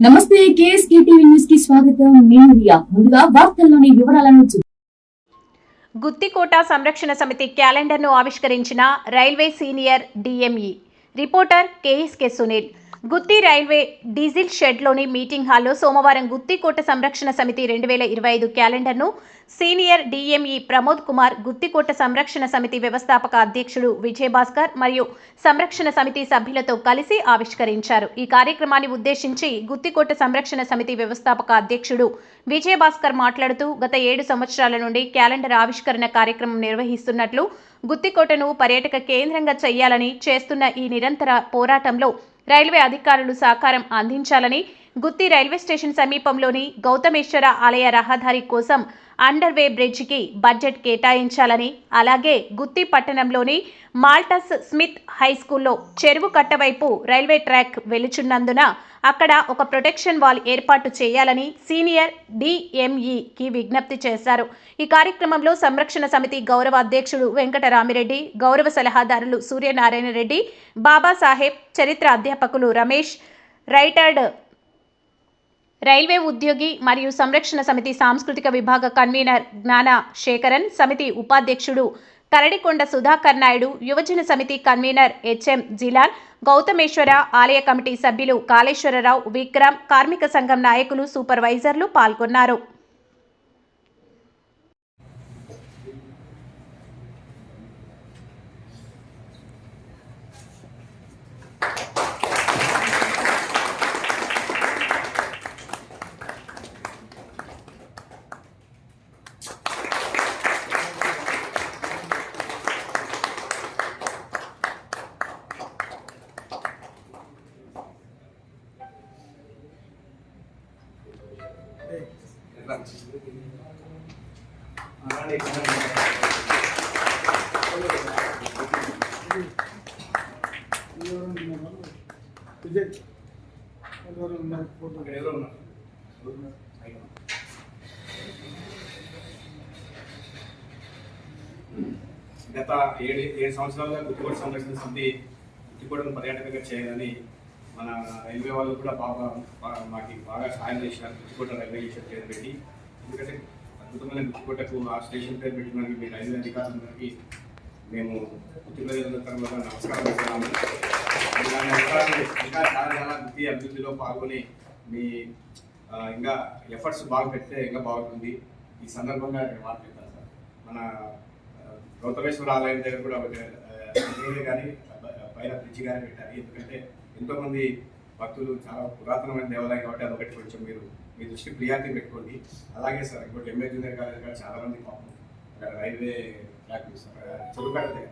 నమస్తే KSK TV న్యూస్కి స్వాగతం. నేను రియా. ముందుగా వార్తల్లోని వివరాలను చూ- గుత్తికోట సంరక్షణ సమితి క్యాలెండర్ను ఆవిష్కరించిన railway senior DME reporter KSK Sunil. Gooty railway diesel షెడ్లోని meeting హాల్లో సోమవారం గుత్తికోట సంరక్షణ సమితి రెండు వేల ఇరవై ఐదు క్యాలెండర్ను సీనియర్ డిఎంఈ ప్రమోద్ కుమార్ గుత్తికోట సంరక్షణ సమితి వ్యవస్థాపక అధ్యక్షుడు విజయభాస్కర్ మరియు సంరక్షణ సమితి సభ్యులతో కలిసి ఆవిష్కరించారు. ఈ కార్యక్రమాన్ని ఉద్దేశించి గుత్తికోట సంరక్షణ సమితి వ్యవస్థాపక అధ్యక్షుడు విజయభాస్కర్ మాట్లాడుతూ గత ఏడు సంవత్సరాల నుండి క్యాలెండర్ ఆవిష్కరణ కార్యక్రమం నిర్వహిస్తున్నట్లు గుత్తికోటను పర్యాటక కేంద్రంగా చేయాలని చేస్తున్న ఈ నిరంతర పోరాటంలో రైల్వే అధికారులు సహకారం అందించాలని గుత్తి రైల్వే స్టేషన్ సమీపంలోని గౌతమేశ్వర ఆలయ రహదారి కోసం అండర్వే బ్రిడ్జికి బడ్జెట్ కేటాయించాలని అలాగే గుత్తి పట్టణంలోని మాల్టస్ స్మిత్ హై స్కూల్లో చెరువు కట్టవైపు రైల్వే ట్రాక్ వెలుచున్నందున అక్కడ ఒక ప్రొటెక్షన్ వాల్ ఏర్పాటు చేయాలని సీనియర్ డిఎంఈకి విజ్ఞప్తి చేశారు. ఈ కార్యక్రమంలో సంరక్షణ సమితి గౌరవ అధ్యక్షుడు వెంకటరామిరెడ్డి గౌరవ సలహాదారులు సూర్యనారాయణ రెడ్డి బాబాసాహెబ్ చరిత్ర అధ్యాపకులు రమేష్ రైటర్డ్ రైల్వే ఉద్యోగి మరియు సంరక్షణ సమితి సాంస్కృతిక విభాగ కన్వీనర్ జ్ఞాన శేఖరన్ సమితి ఉపాధ్యక్షుడు కరడికొండ సుధాకర్ నాయుడు యువజన సమితి కన్వీనర్ హెచ్ఎం జిలాన్ గౌతమేశ్వర ఆలయ కమిటీ సభ్యులు కాళేశ్వరరావు విక్రమ్ కార్మిక సంఘం నాయకులు సూపర్వైజర్లు పాల్గొన్నారు. గత ఏడు ఏడు సంవత్సరాలుగా గుత్తికోట సంరక్షణ సమితి గుత్తికోటను పర్యాటకంగా చేయాలని మన రైల్వే వాళ్ళు కూడా బాగా మాకు బాగా సహాయం చేసినారు గుర్తుకోట రైల్వే స్టేషన్ పేరు పెట్టి. ఎందుకంటే అద్భుతమైన గుత్తికోటకు ఆ స్టేషన్ పేరు పెట్టినందుకు మీ రైల్వే అధికారులందరికీ మేము గుత్తికోట తర్వాత నమస్కారం చేస్తున్నాము. ఇంకా చాలా చాలా గుత్తి అభివృద్ధిలో పాల్గొని మీ ఇంకా ఎఫర్ట్స్ బాగా పెడితే ఇంకా బాగుంటుంది. ఈ సందర్భంగా నేను మాట్లాడతాను సార్. మన గౌతమేశ్వర ఆలయం దగ్గర కూడా ఒక కానీ పైన బ్రిడ్జి కానీ పెట్టారు ఎందుకంటే ఎంతోమంది భక్తులు చాలా పురాతనమైన దేవాలయం కాబట్టి అదొకటి కొంచెం మీరు మీ దృష్టి ప్రియారిటీ పెట్టుకోండి. అలాగే సార్ ఇంకోటి ఎంఏ జూనియర్ కాలేజ్ కూడా చాలా మంది పాపం అక్కడ రైల్వే ట్రాక్ చూస్తారు. దగ్గర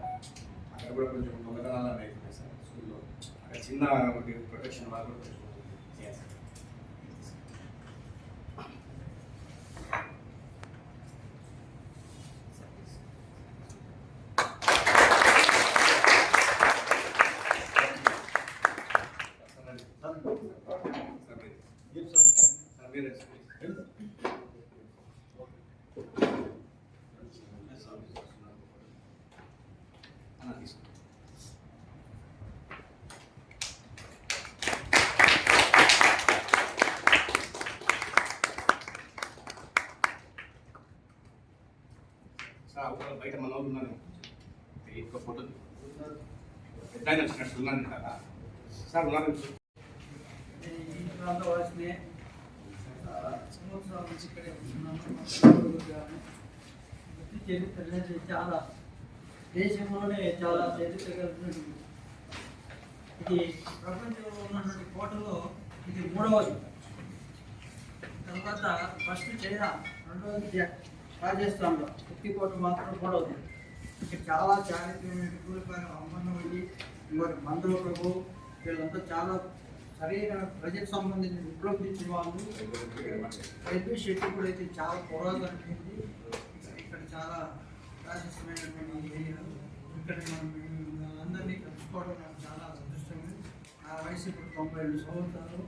అక్కడ కూడా కొంచెం దొంగతనాలు అనేవి సార్ స్కూల్లో. అక్కడ చిన్న ప్రొటెక్షన్ వాళ్ళు కూడా కొంచెం చేయాలి sir బయట మన వాళ్ళు ఉన్నారు ఎక్కువ ఫోటో పెద్ద ఆయన వచ్చినట్టు ఉన్నాను కదా సార్ ఉన్నారు ఈ ప్రాంతవాసిని సంవత్సరాల నుంచి ఇక్కడే ఉంటున్నాము వృత్తి చరిత్ర చాలా దేశంలోనే చాలా చరిత్ర కలిగినటువంటి ఇది ప్రపంచంలో ఉన్నటువంటి కోటలో ఇది మూడవది తర్వాత ఫస్ట్ చైనా రెండవది రాజస్థాన్లో ఉత్తి కోట మాత్రం మూడవది ఇక్కడ చాలా చారిత్రమైన అమ్మన్న అమ్మన్నవల్లి మరి మందుల ప్రభు వీళ్ళంతా చాలా సరైన ప్రజలకు సంబంధించిన విప్లవించిన వాళ్ళు రైల్వే షెడ్ కూడా అయితే చాలా పురాతనమైంది ఇక్కడ చాలా ప్రాశస్యమైనటువంటి ఏరియా ఇక్కడ మనం అందరినీ కలుసుకోవడం నాకు చాలా అదృష్టం నా వయసు ఇప్పుడు తొంభై ఏడు సంవత్సరాలు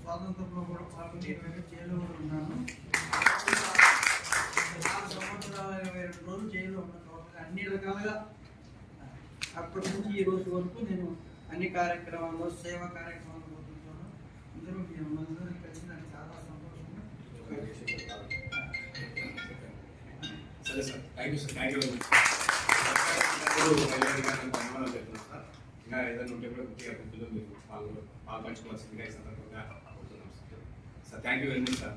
స్వాతంత్రంలో కూడా పాల్గొని ఇరవై జైల్లో ఉన్నాను నాలుగు సంవత్సరాల ఇరవై రెండు రోజులు అన్ని రకాలుగా అప్పటి నుంచి ఈ రోజు వరకు నేను అన్ని కార్యక్రమాల్లో సేవా కార్యక్రమాలు పోతున్నాను అందరూ మీ అందరూ కలిసి నాకు చాలా సంతోషంగా సరే sir thank you sir. Thank you very much. ధన్యవాదాలు చెప్తున్నాను సార్. ఇంకా ఏదైనా ఉంటే కూడా గుర్తులో మీరు పాల్గొ పాల్పంచుకోవాల్సిందిగా ఈ సందర్భంగా కోరుతున్నాం sir. Thank you very much sir.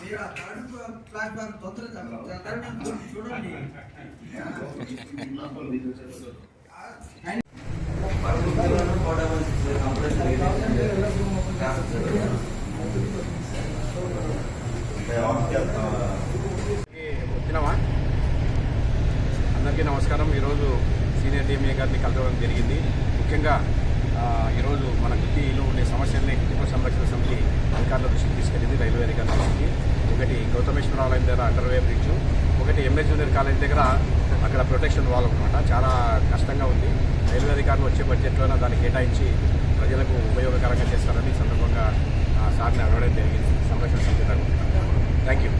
మీరు ఆ థర్డ్ ప్లాట్ఫామ్ తొందరగా థర్డ్ చూడండి. వచ్చినామా అందరికీ నమస్కారం. ఈరోజు సీనియర్ డిఎంఏ గారిని కలవడం జరిగింది. ముఖ్యంగా ఈరోజు మన గుత్తిలో ఉండే సమస్యల్ని కుటుంబ సంరక్షణ సమితి అధికారుల దృష్టికి తీసుకెళ్ళింది రైల్వే అధికారుల దృష్టికి. ఒకటి గౌతమేశ్వర ఆలయం దగ్గర అండర్వే బ్రిడ్జ్ ఒకటి ఎంఎస్ జూనియర్ కాలేజ్ దగ్గర అక్కడ ప్రొటెక్షన్ వాల్ అనమాట చాలా కష్టంగా ఉంది. రైల్వే అధికారులు వచ్చే బడ్జెట్లోనే దాన్ని కేటాయించి ప్రజలకు ఉపయోగకరంగా చేస్తారని సందర్భంగా సార్ని అడగడం జరిగింది. సంరక్షణ సమితి థ్యాంక్ యూ